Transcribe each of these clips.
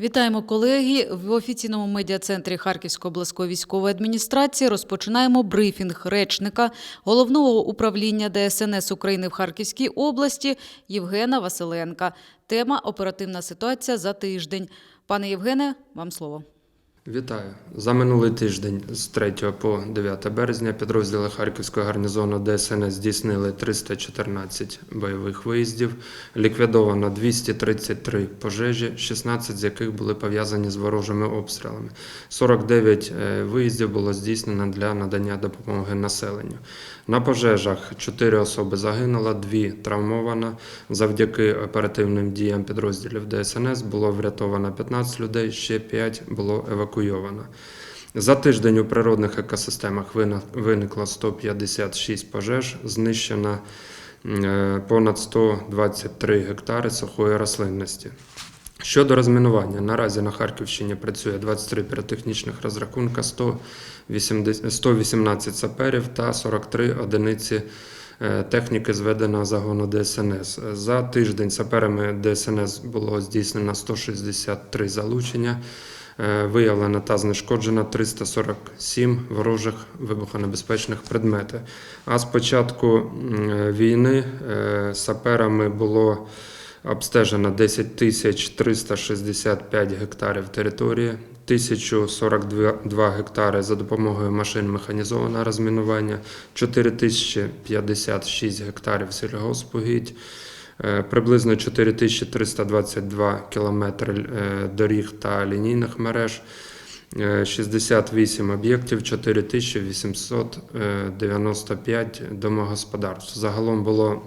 Вітаємо колеги в офіційному медіа-центрі Харківської обласної військової адміністрації. Розпочинаємо брифінг речника головного управління ДСНС України в Харківській області Євгена Василенка. Тема оперативна ситуація за тиждень. Пане Євгене, вам слово. Вітаю. За минулий тиждень з 3 по 9 березня підрозділи Харківського гарнізону ДСНС здійснили 314 бойових виїздів, ліквідовано 233 пожежі, 16 з яких були пов'язані з ворожими обстрілами. 49 е, виїздів було здійснено для надання допомоги населенню. На пожежах 4 особи загинуло, 2 травмовано. Завдяки оперативним діям підрозділів ДСНС було врятовано 15 людей, ще 5 було евакуйовано. За тиждень у природних екосистемах виникло 156 пожеж, знищено е, понад 123 гектари сухої рослинності. Щодо розмінування, наразі на Харківщині працює 23 піротехнічних розрахунка, 118 саперів та 43 одиниці е, техніки зведеного загону ДСНС. За тиждень саперами ДСНС було здійснено 163 залучення. Е, Виявлено та знешкоджено 347 ворожих вибухонебезпечних предметів. А з початку війни е, саперами було обстежено 10 тисяч 365 гектарів території, 1042 гектари за допомогою машин механізованого розмінування, 4056 гектарів сільгоспугідь, Приблизно 4322 кілометри е, доріг та лінійних мереж, е, 68 об'єктів, 4895 домогосподарств. Загалом було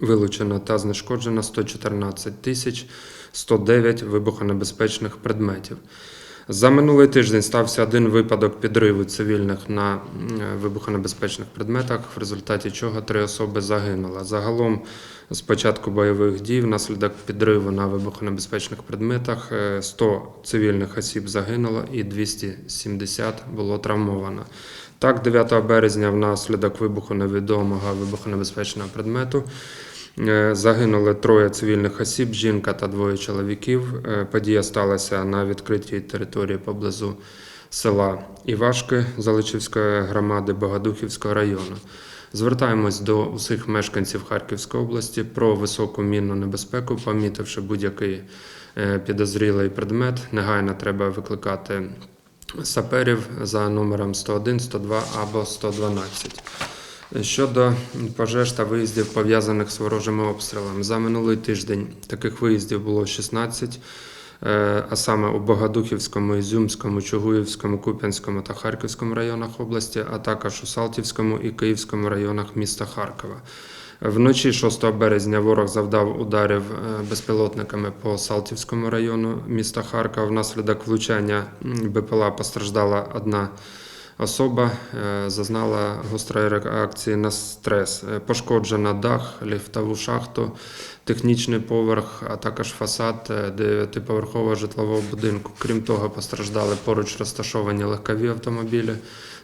вилучено та знешкоджено 114 тисяч 109 вибухонебезпечних предметів. За минулий тиждень стався один випадок підриву цивільних на вибухонебезпечних предметах, в результаті чого три особи загинули. Загалом з початку бойових дій внаслідок підриву на вибухонебезпечних предметах е, 100 цивільних осіб загинуло і 270 було травмовано. Так, 9 березня внаслідок вибуху невідомого вибухонебезпечного предмету Е, Загинули троє цивільних осіб, жінка та двоє чоловіків. Е, Подія сталася на відкритій території поблизу села Івашки Заличівської громади Богодухівського району. Звертаємось до усіх мешканців Харківської області про високу мінну небезпеку, помітивши будь-який е, підозрілий предмет, негайно треба викликати саперів за номером 101, 102 або 112. Щодо пожеж та виїздів пов'язаних з ворожими обстрілами, за минулий тиждень таких виїздів було 16, е, а саме у Богодухівському, Ізюмському, Чугуївському, Куп'янському та Харківському районах області, а також у Салтівському і Київському районах міста Харкова. Вночі 6 березня ворог завдав ударів е, безпілотниками по Салтівському району міста Харкова. Внаслідок влучання БПЛА постраждала одна особа, е, зазнала гострої реакції на стрес. Е, Пошкоджена дах, ліфтову шахту, технічний поверх, а також фасад е, дев'ятиповерхового житлового будинку. Крім того, постраждали поруч розташовані легкові автомобілі.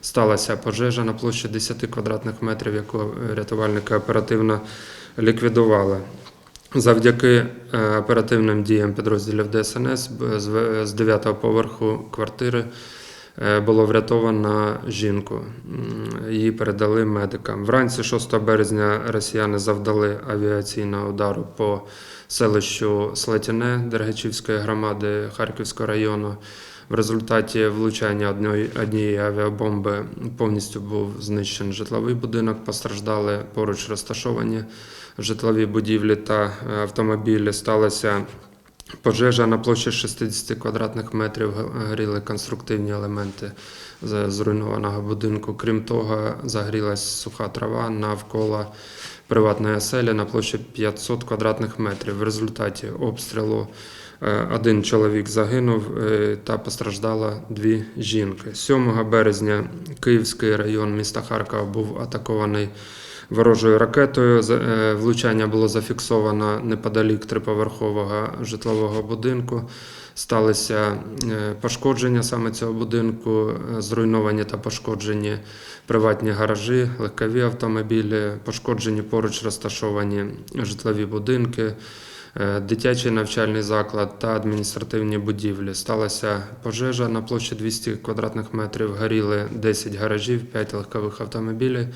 Сталася пожежа на площі 10 квадратних метрів, яку рятувальники оперативно ліквідували. Завдяки оперативним діям підрозділів ДСНС з в- 9-го поверху квартири було врятовано жінку. Її передали медикам. Вранці 6 березня росіяни завдали авіаційного удару по селищу Слатіне Дергачівської громади Харківського району. В результаті влучання однієї авіабомби повністю був знищений житловий будинок. Постраждали поруч розташовані житлові будівлі та е, автомобілі. Сталася пожежа на площі 60 квадратних метрів. Горіли конструктивні елементи зруйнованого будинку. Крім того, загорілась суха трава навколо приватної оселі на площі 500 квадратних метрів. В результаті обстрілу е, один чоловік загинув е, та постраждало дві жінки. 7 березня Київський район міста Харкова був атакований ворожою ракетою. Е, Влучання було зафіксовано неподалік триповерхового житлового будинку. Сталися е, пошкодження саме цього будинку, е, зруйновані та пошкоджені приватні гаражі, легкові автомобілі, пошкоджені поруч розташовані житлові будинки. дитячий навчальний заклад та адміністративні будівлі. Сталася пожежа на площі 200 квадратних метрів, горіли 10 гаражів, 5 легкових автомобілів,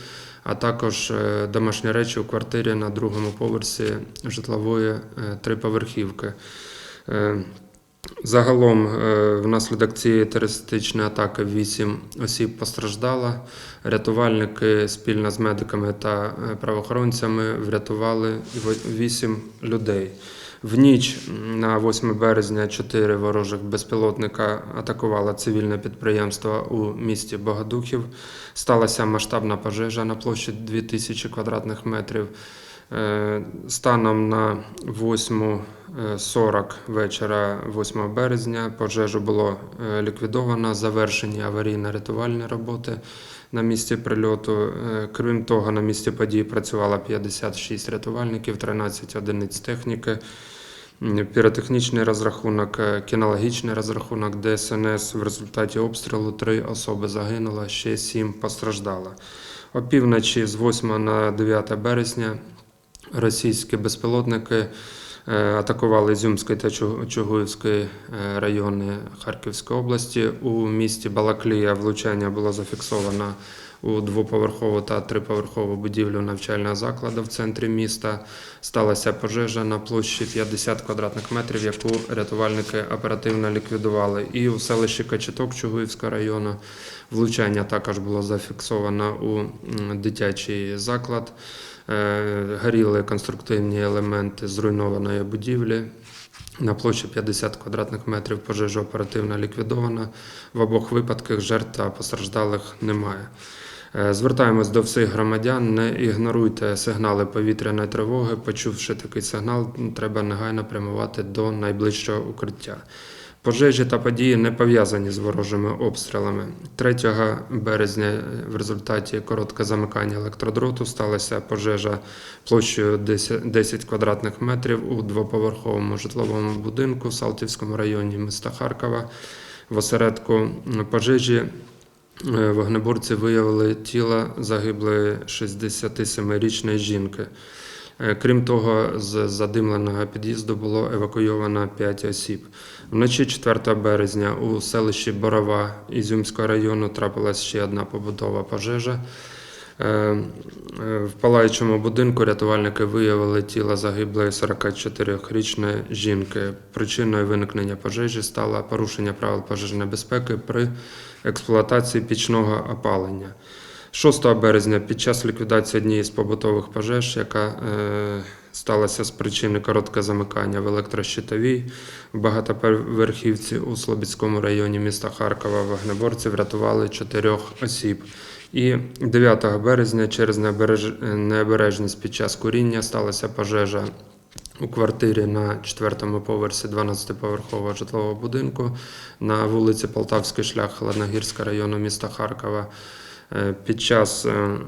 а також е, домашні речі у квартирі на другому поверсі житлової е, триповерхівки. Е, Загалом, внаслідок цієї терористичної атаки 8 осіб постраждало. Рятувальники спільно з медиками та правоохоронцями врятували 8 людей. В ніч на 8 березня чотири ворожих безпілотника атакували цивільне підприємство у місті Богодухів. Сталася масштабна пожежа на площі 2000 квадратних метрів. Е, Станом на 8.40 вечора 8 березня пожежу було е, ліквідовано, завершені аварійно-рятувальні роботи на місці прильоту. Е, Крім того, на місці події працювало 56 рятувальників, 13 одиниць техніки. Піротехнічний розрахунок, е, кінологічний розрахунок ДСНС. В результаті обстрілу три особи загинуло, ще сім постраждало. Опівночі з 8 на 9 березня російські безпілотники е, атакували Ізюмський та Чу- Чугуївський е, райони Харківської області. У місті Балаклія влучання було зафіксовано у двоповерхову та триповерхову будівлю навчального закладу в центрі міста. Сталася пожежа на площі 50 квадратних метрів, яку рятувальники оперативно ліквідували. І у селищі Качеток Чугуївського району влучання також було зафіксовано у дитячий заклад. Е, Горіли конструктивні елементи зруйнованої будівлі. На площі 50 квадратних метрів пожежа оперативно ліквідована. В обох випадках жертв та постраждалих немає. Е, Звертаємось до всіх громадян, не ігноруйте сигнали повітряної тривоги. Почувши такий сигнал, треба негайно прямувати до найближчого укриття. Пожежі та події не пов'язані з ворожими обстрілами. 3 березня в результаті короткого замикання електродроту сталася пожежа площею 10 10 квадратних метрів у двоповерховому житловому будинку в Салтівському районі міста Харкова. В осередку пожежі вогнеборці виявили тіло загиблої 67-річної жінки. Е, Крім того, з задимленого під'їзду було евакуйовано 5 осіб. Вночі 4 березня у селищі Борова Ізюмського району трапилась ще одна побутова пожежа. Е, е, В палаючому будинку рятувальники виявили тіло загиблої 44-річної жінки. Причиною виникнення пожежі стало порушення правил пожежної безпеки при експлуатації пічного опалення. 6 березня під час ліквідації однієї з побутових пожеж, яка е, сталася з причини короткого замикання в електрощитовій в багатоповерхівці у Слобідському районі міста Харкова, вогнеборці врятували чотирьох осіб. І 9 березня через необереж- необережність під час куріння сталася пожежа у квартирі на четвертому поверсі 12-поверхового житлового будинку на вулиці Полтавський шлях Холодногірського району міста Харкова. Е, Під час е,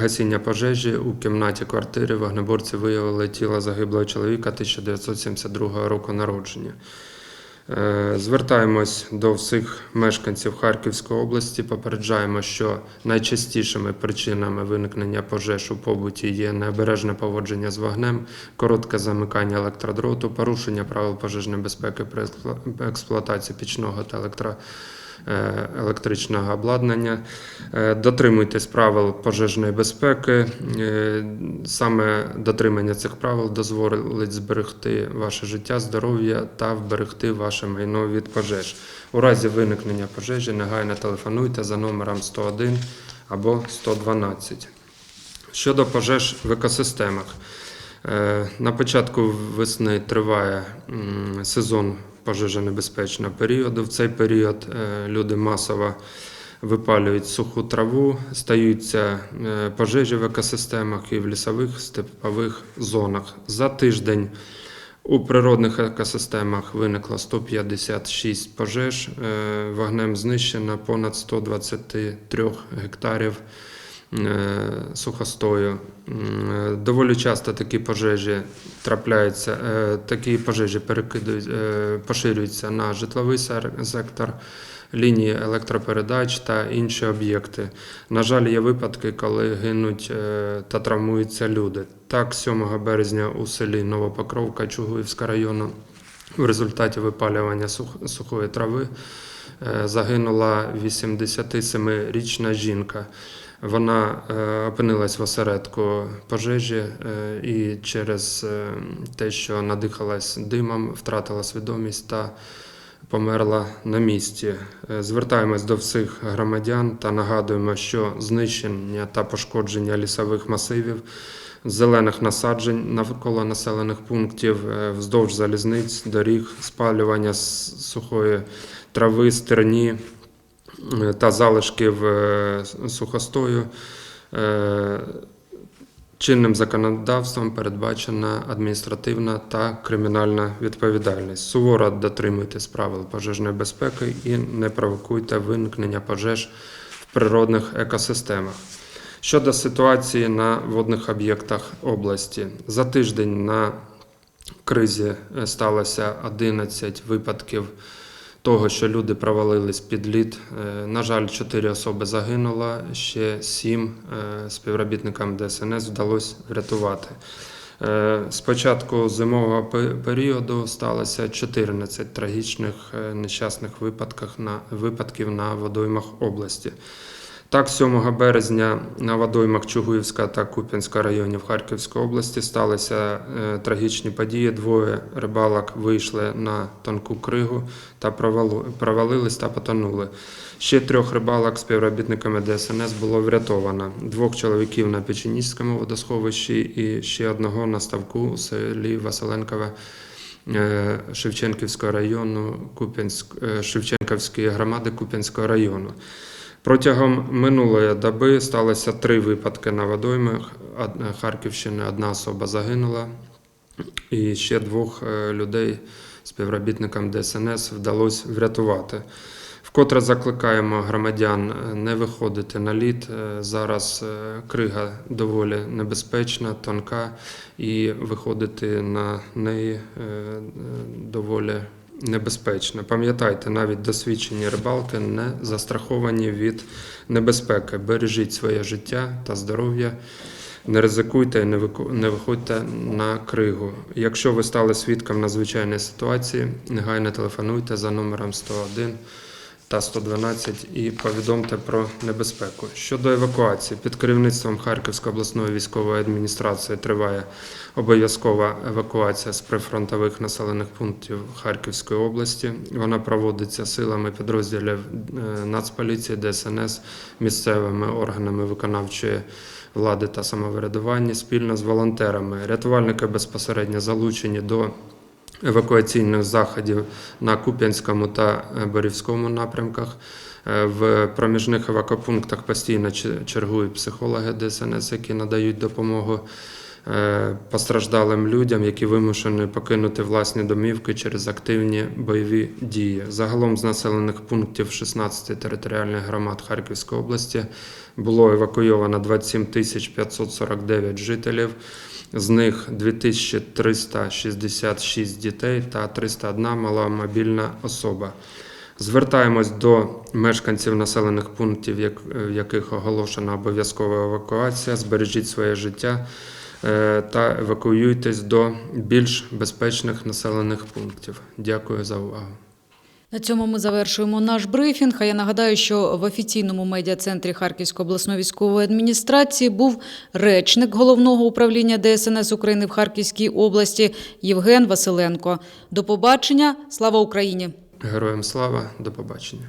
гасіння пожежі у кімнаті квартири вогнеборці виявили тіло загиблого чоловіка 1972 року народження. Е, Звертаємось до всіх мешканців Харківської області. Попереджаємо, що найчастішими причинами виникнення пожеж у побуті є необережне поводження з вогнем, коротке замикання електродроту, порушення правил пожежної безпеки при експлуатації пічного та електро електричного обладнання. Е, Дотримуйтесь правил пожежної безпеки. Е, Саме дотримання цих правил дозволить зберегти ваше життя, здоров'я та вберегти ваше майно від пожеж. У разі виникнення пожежі негайно телефонуйте за номером 101 або 112. Щодо пожеж в екосистемах. Е, На початку весни триває сезон пожежонебезпечного періоду. В цей період е, люди масово випалюють суху траву, стаються е, пожежі в екосистемах і в лісових степових зонах. За тиждень у природних екосистемах виникло 156 пожеж, е, вогнем знищено понад 123 гектарів сухостою. Е, Доволі часто такі пожежі трапляються, е, такі пожежі перекидують, е, поширюються на житловий сектор, лінії електропередач та інші об'єкти. На жаль, є випадки, коли гинуть е, та травмуються люди. Так, 7 березня у селі Новопокровка Чугуївського району в результаті випалювання сух- сухої трави е, загинула 87-річна жінка. Вона е, опинилась в осередку пожежі е, і через е, те, що надихалась димом, втратила свідомість та померла на місці. Звертаємось до всіх громадян та нагадуємо, що знищення та пошкодження лісових масивів, зелених насаджень навколо населених пунктів, вздовж залізниць, доріг, спалювання сухої трави, стерні та залишків е, сухостою. е, Чинним законодавством передбачена адміністративна та кримінальна відповідальність. Суворо дотримуйтесь правил пожежної безпеки і не провокуйте виникнення пожеж в природних екосистемах. Щодо ситуації на водних об'єктах області, за тиждень на кризі е, сталося 11 випадків того, що люди провалились під лід. Е, На жаль, чотири особи загинуло, ще сім співробітникам ДСНС вдалося врятувати. Спочатку З початку зимового періоду сталося 14 трагічних е, нещасних випадків на водоймах області. Так, 7 березня на водоймах Чугуївська та Куп'янська районів Харківської області сталися е, трагічні події. Двоє рибалок вийшли на тонку кригу та провалились та потонули. Ще трьох рибалок співробітниками ДСНС було врятовано. Двох чоловіків на Печеніському водосховищі і ще одного на ставку у селі Василенкове е, Шевченківського району, Куп'янськ, е, Шевченківської громади Куп'янського району. Протягом минулої доби сталося три випадки на водоймах Харківщини. Одна особа загинула, і ще двох е, людей співробітникам ДСНС вдалося врятувати. Вкотре закликаємо громадян е, не виходити на лід. Е, Зараз е, крига доволі небезпечна, тонка, і виходити на неї е, е, доволі небезпечно. Пам'ятайте, навіть досвідчені рибалки не застраховані від небезпеки. Бережіть своє життя та здоров'я. Не ризикуйте і не виходьте на кригу. Якщо ви стали свідком надзвичайної ситуації, негайно телефонуйте за номером 101 та 112 і повідомте про небезпеку. Щодо евакуації, під керівництвом Харківської обласної військової адміністрації триває обов'язкова евакуація з прифронтових населених пунктів Харківської області. Вона проводиться силами підрозділів е, Нацполіції, ДСНС, місцевими органами виконавчої влади та самоврядування спільно з волонтерами. Рятувальники безпосередньо залучені до евакуаційних заходів на Куп'янському та е, Борівському напрямках. Е, В проміжних евакопунктах постійно чергують психологи ДСНС, які надають допомогу е, постраждалим людям, які вимушені покинути власні домівки через активні бойові дії. Загалом з населених пунктів 16 територіальних громад Харківської області було евакуйовано 27 тисяч 549 жителів. З них 2366 дітей та 301 маломобільна особа. Звертаємось до мешканців населених пунктів, в яких оголошена обов'язкова евакуація. Збережіть своє життя е, та евакуюйтесь до більш безпечних населених пунктів. Дякую за увагу. На цьому ми завершуємо наш брифінг. А я нагадаю, що в офіційному медіа-центрі Харківської обласної військової адміністрації був речник головного управління ДСНС України в Харківській області Євген Василенко. До побачення. Слава Україні! Героям слава, до побачення.